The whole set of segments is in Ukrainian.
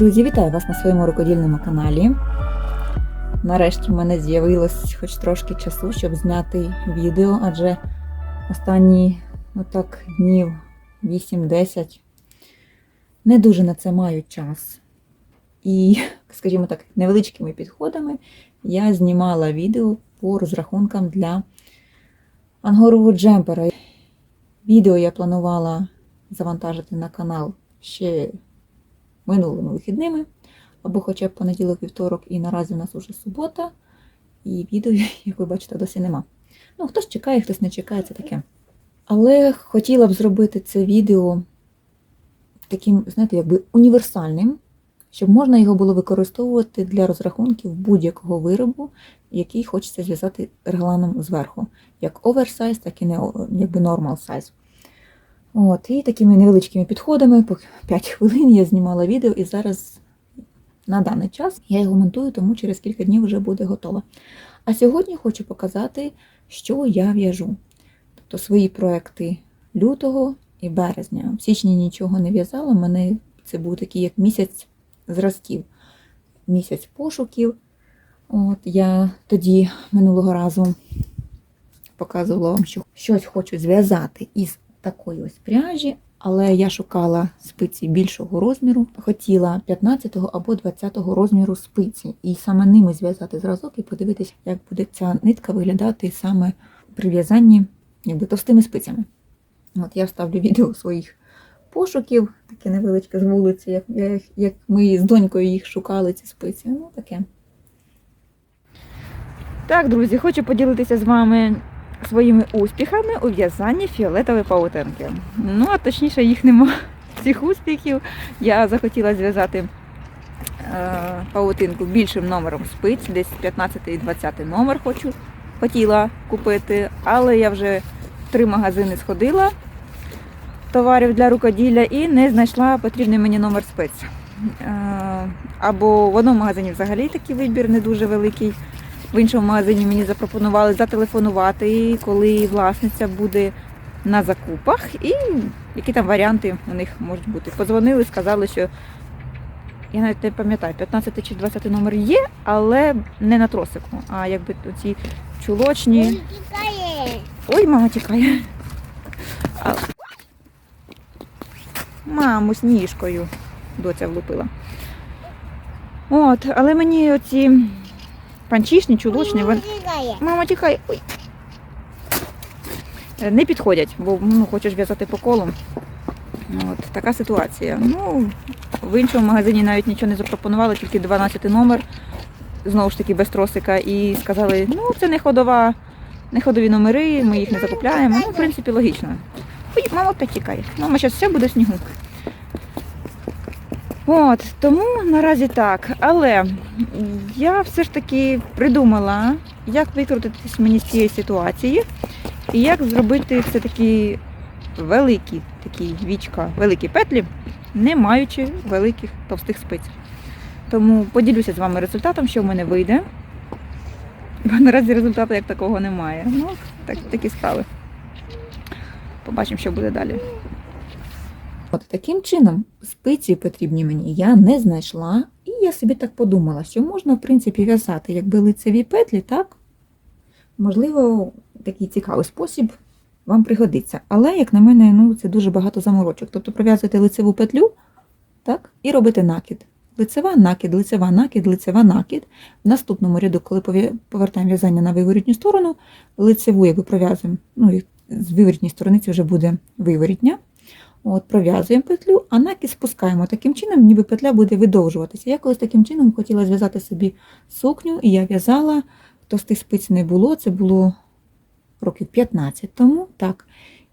Друзі, вітаю вас на своєму рукодільному каналі. Нарешті в мене з'явилось хоч трошки часу, щоб зняти відео, адже останні отак днів 8-10 не дуже на це маю час. І, скажімо так, невеличкими підходами я знімала відео по розрахункам для ангорового джемпера. Відео я планувала завантажити на канал ще минулими вихідними, або хоча б понеділок, вівторок, і наразі у нас уже субота, і відео, як ви бачите, досі нема. Ну, хтось чекає, хтось не чекає, це таке. Але хотіла б зробити це відео таким, знаєте, якби універсальним, щоб можна його було використовувати для розрахунків будь-якого виробу, який хочеться зв'язати регланом зверху, як оверсайз, так і не якби нормал сайз. От, І такими невеличкими підходами, по 5 хвилин я знімала відео, і зараз на даний час я його монтую, тому через кілька днів вже буде готово. А сьогодні хочу показати, що я в'яжу. Тобто свої проекти лютого і березня. В січні нічого не в'язала, в мене це був такий як місяць зразків, місяць пошуків. От Я тоді минулого разу показувала вам, що щось хочу зв'язати із такої ось пряжі, але я шукала спиці більшого розміру. Хотіла 15 або 20 розміру спиці, і саме ними зв'язати зразок і подивитися, як буде ця нитка виглядати саме при в'язанні якби товстими спицями. От Я вставлю відео своїх пошуків, таке невеличке з вулиці, як, як, як ми з донькою їх шукали, ці спиці. Ну, таке. Так, друзі, хочу поділитися з вами своїми успіхами у в'язанні фіолетової паутинки. Ну, а точніше, їх нема цих успіхів. Я захотіла зв'язати е, паутинку більшим номером спиць, десь 15 і 20 номер хочу, хотіла купити, але я вже три магазини сходила товарів для рукоділля і не знайшла потрібний мені номер спиць. Е, або в одному магазині взагалі такий вибір не дуже великий. В іншому магазині мені запропонували зателефонувати, коли власниця буде на закупах, і які там варіанти у них можуть бути. Позвонили, сказали, що я навіть не пам'ятаю, 15 чи 20 номер є, але не на тросику, а якби ці чулочні. Ой, мама тікає. Маму з ніжкою доця влупила. От, але мені оці панчішні, чулочні, вони... Мама, тікай. Ой. Е, Не підходять, бо ну, хочеш в'язати по колу. От, така ситуація. Ну, в іншому магазині навіть нічого не запропонували, тільки 12 номер, знову ж таки без тросика, і сказали, ну це не ходова, не ходові номери, ми їх не закупляємо. Ну, в принципі, логічно. Ой, мама опять тікає. Мама зараз все буде в снігу. От, тому наразі так. Але я все ж таки придумала, як викрутитись мені з цієї ситуації, і як зробити все-таки великі такі вічка, великі петлі, не маючи великих товстих спиць. Тому поділюся з вами результатом, що в мене вийде. Бо наразі результату як такого немає. Ну, так, такі справи. Побачимо, що буде далі. От таким чином спиці потрібні мені я не знайшла, і я собі так подумала, що можна, в принципі, в'язати якби лицеві петлі, так? Можливо, такий цікавий спосіб вам пригодиться. Але, як на мене, ну, це дуже багато заморочок. Тобто пров'язуєте лицеву петлю так, і робите накид. Лицева накид, лицева накид, лицева накид. В наступному ряду, коли повертаємо в'язання на виворітню сторону, лицеву, якби пров'язуємо, ну, і з виворітньої сторони це вже буде виворітня. От, Пров'язуємо петлю, а накид спускаємо. Таким чином, ніби петля буде видовжуватися. Я колись таким чином хотіла зв'язати собі сукню, і я в'язала, товстих спиць не було, це було років 15 тому. так.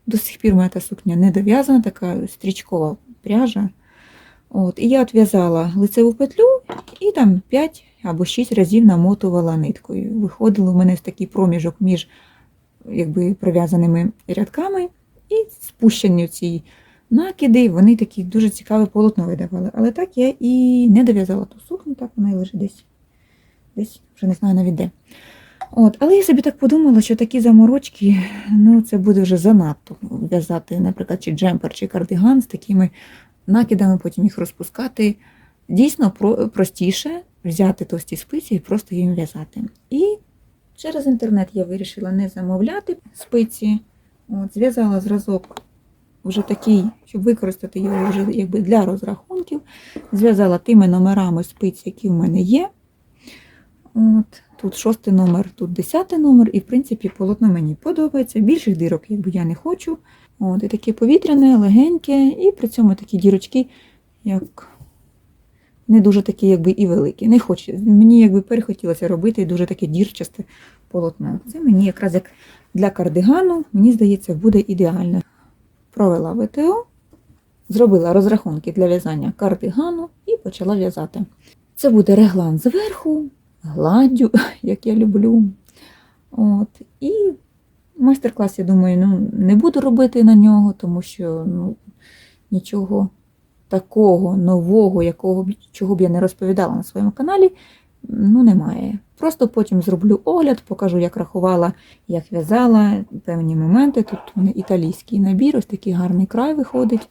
До сих пір моя та сукня не дов'язана, така стрічкова пряжа. От, І я от в'язала лицеву петлю і там 5 або 6 разів намотувала ниткою. Виходило в мене такий проміжок між якби, пров'язаними рядками і спущені ці накиди, вони такі дуже цікаве полотно видавали. Але так я і не дов'язала ту сукню, так вона і лежить десь. Десь, вже не знаю навіть де. От, Але я собі так подумала, що такі заморочки, ну це буде вже занадто в'язати, наприклад, чи джемпер, чи кардиган з такими накидами, потім їх розпускати. дійсно про- простіше взяти товсті спиці і просто їм в'язати. І через інтернет я вирішила не замовляти спиці. От, зв'язала зразок вже такий, щоб використати його вже якби для розрахунків. Зв'язала тими номерами спиць, які в мене є. От, тут шостий номер, тут десятий номер, і в принципі полотно мені подобається. Більших дірок, якби я не хочу. От, і таке повітряне, легеньке, і при цьому такі дірочки, як не дуже такі, якби і великі. Не хочу. Мені якби перехотілося робити дуже таке дірчасте полотно. Це мені якраз як для кардигану, мені здається, буде ідеально. Провела ВТО, зробила розрахунки для в'язання кардигану і почала в'язати. Це буде реглан зверху, гладдю, як я люблю. От. І майстер-клас, я думаю, ну, не буду робити на нього, тому що ну, нічого такого нового, якого чого б я не розповідала на своєму каналі, ну, немає. Просто потім зроблю огляд, покажу, як рахувала, як в'язала певні моменти. Тут італійський набір, ось такий гарний край виходить.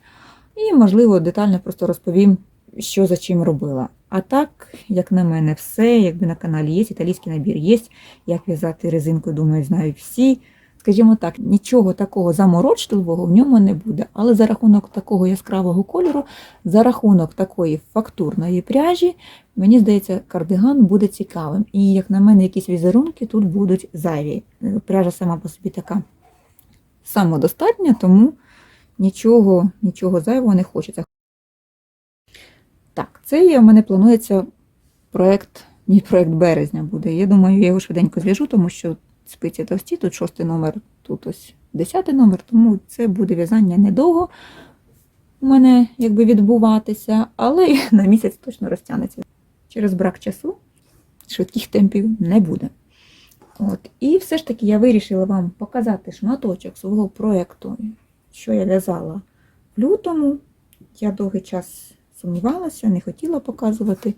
І, можливо, детально просто розповім, що за чим робила. А так, як на мене, все, якби на каналі є, італійський набір є, як в'язати резинку, думаю, знають всі. Скажімо так, нічого такого заморочливого в ньому не буде. Але за рахунок такого яскравого кольору, за рахунок такої фактурної пряжі, мені здається, кардиган буде цікавим. І, як на мене, якісь візерунки тут будуть зайві. Пряжа сама по собі така самодостатня, тому нічого, нічого зайвого не хочеться. Так, це є, у мене планується проект, мій проект березня буде. Я думаю, я його швиденько зв'яжу, тому що спиці товсті, тут шостий номер, тут ось десятий номер, тому це буде в'язання недовго у мене якби відбуватися, але на місяць точно розтягнеться. Через брак часу швидких темпів не буде. От. І все ж таки я вирішила вам показати шматочок свого проєкту, що я в'язала в лютому. Я довгий час сумнівалася, не хотіла показувати.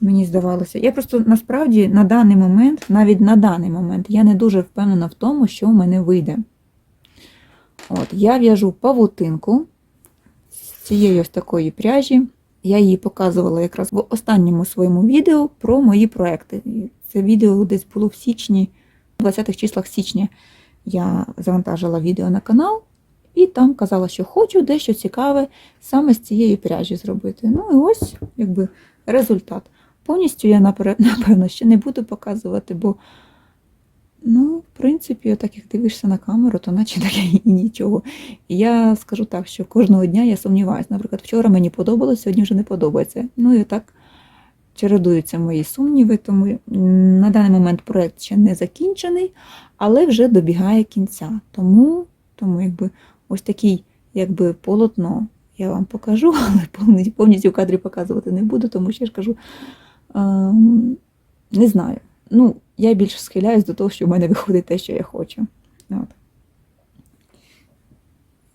Мені здавалося. Я просто насправді на даний момент, навіть на даний момент, я не дуже впевнена в тому, що в мене вийде. От, я в'яжу павутинку з цієї ось такої пряжі. Я її показувала якраз в останньому своєму відео про мої проекти. Це відео десь було в січні, в 20-х числах січня я завантажила відео на канал і там казала, що хочу дещо цікаве саме з цієї пряжі зробити. Ну і ось якби результат. Повністю я напевно ще не буду показувати, бо, ну, в принципі, так як дивишся на камеру, то наче таке і нічого. І я скажу так, що кожного дня я сумніваюся. Наприклад, вчора мені подобалось, сьогодні вже не подобається. Ну і так чередуються мої сумніви, тому на даний момент проект ще не закінчений, але вже добігає кінця. Тому, тому якби ось такий якби полотно я вам покажу, але повністю, в кадрі показувати не буду, тому що я ж кажу, не знаю. Ну, я більше схиляюсь до того, що в мене виходить те, що я хочу. От.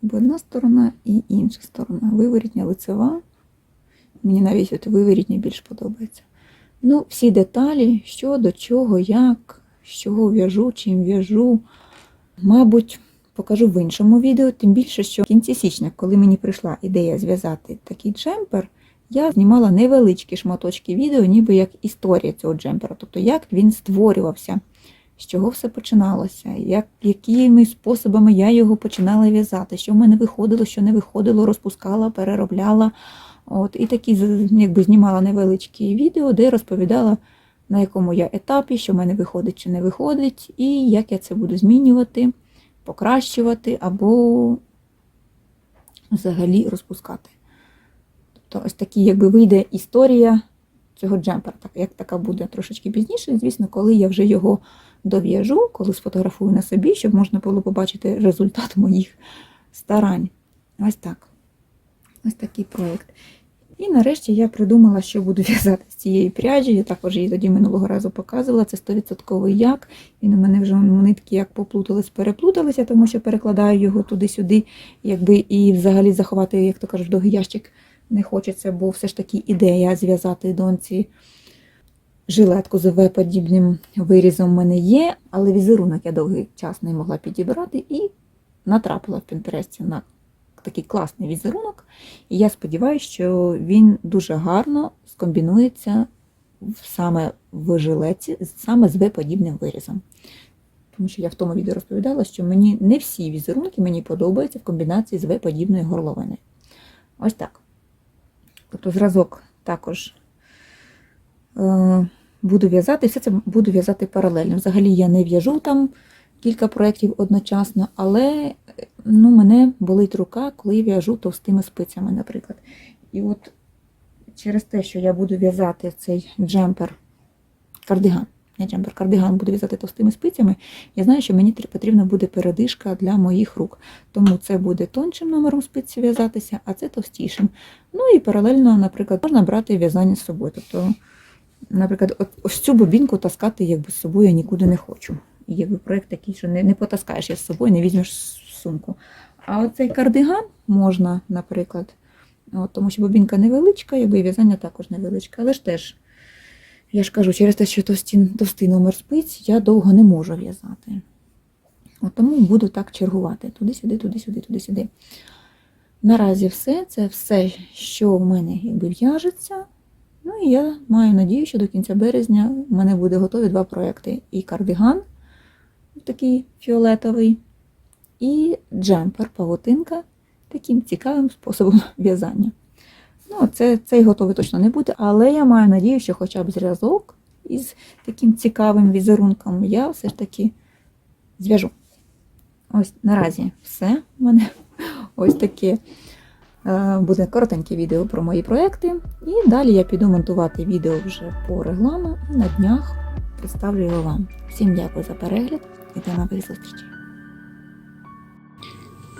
Бо одна сторона і інша сторона. Виворітня лицева. Мені навіть от виворітня більш подобається. Ну, всі деталі, що до чого, як, з чого в'яжу, чим в'яжу, мабуть, покажу в іншому відео, тим більше, що в кінці січня, коли мені прийшла ідея зв'язати такий джемпер, я знімала невеличкі шматочки відео, ніби як історія цього джемпера, тобто як він створювався, з чого все починалося, як, якими способами я його починала в'язати, що в мене виходило, що не виходило, розпускала, переробляла. От, і такі якби знімала невеличкі відео, де розповідала, на якому я етапі, що в мене виходить чи не виходить, і як я це буду змінювати, покращувати або взагалі розпускати. Тобто ось такі, якби вийде історія цього джемпера, так, як така буде трошечки пізніше, звісно, коли я вже його дов'яжу, коли сфотографую на собі, щоб можна було побачити результат моїх старань. Ось так. Ось такий проєкт. І нарешті я придумала, що буду в'язати з цієї пряжі. Я також її тоді минулого разу показувала. Це 100% як. Він у мене вже нитки як поплутались, переплуталися, тому що перекладаю його туди-сюди, якби і взагалі заховати, як то кажуть, в довгий ящик не хочеться, бо все ж таки ідея зв'язати доньці жилетку з В-подібним вирізом в мене є, але візерунок я довгий час не могла підібрати і натрапила в Пінтересті на такий класний візерунок, і я сподіваюся, що він дуже гарно скомбінується саме в жилеці, саме з V-подібним вирізом. Тому що я в тому відео розповідала, що мені не всі візерунки мені подобаються в комбінації з V-подібною горловиною. Ось так. Тобто зразок також е, буду в'язати, все це буду в'язати паралельно. Взагалі я не в'яжу там кілька проєктів одночасно, але ну, мене болить рука, коли в'яжу товстими спицями, наприклад. І от через те, що я буду в'язати цей джемпер кардиган, не джемпер, кардиган буду в'язати товстими спицями, я знаю, що мені потрібна буде передишка для моїх рук. Тому це буде тоншим номером спиці в'язатися, а це товстішим. Ну і паралельно, наприклад, можна брати в'язання з собою. Тобто, наприклад, ось цю бобінку таскати якби з собою я нікуди не хочу. Якби проєкт такий, що не, не потаскаєш я з собою, не візьмеш сумку. А оцей кардиган можна, наприклад, от, тому що бобінка невеличка, якби в'язання також невеличке, але ж теж. Я ж кажу, через те, що товсті, товстий номер спиць, я довго не можу в'язати. От тому буду так чергувати. Туди-сюди, туди-сюди, туди-сюди. Наразі все. Це все, що в мене якби в'яжеться. Ну і я маю надію, що до кінця березня в мене буде готові два проекти: і кардиган, такий фіолетовий, і джемпер, павутинка, таким цікавим способом в'язання. Ну, це, цей готовий точно не буде, але я маю надію, що хоча б зразок із таким цікавим візерунком я все ж таки зв'яжу. Ось наразі все в мене ось таке е, буде коротеньке відео про мої проекти. І далі я піду монтувати відео вже по регламу і на днях представлю його вам. Всім дякую за перегляд і до нових зустрічей.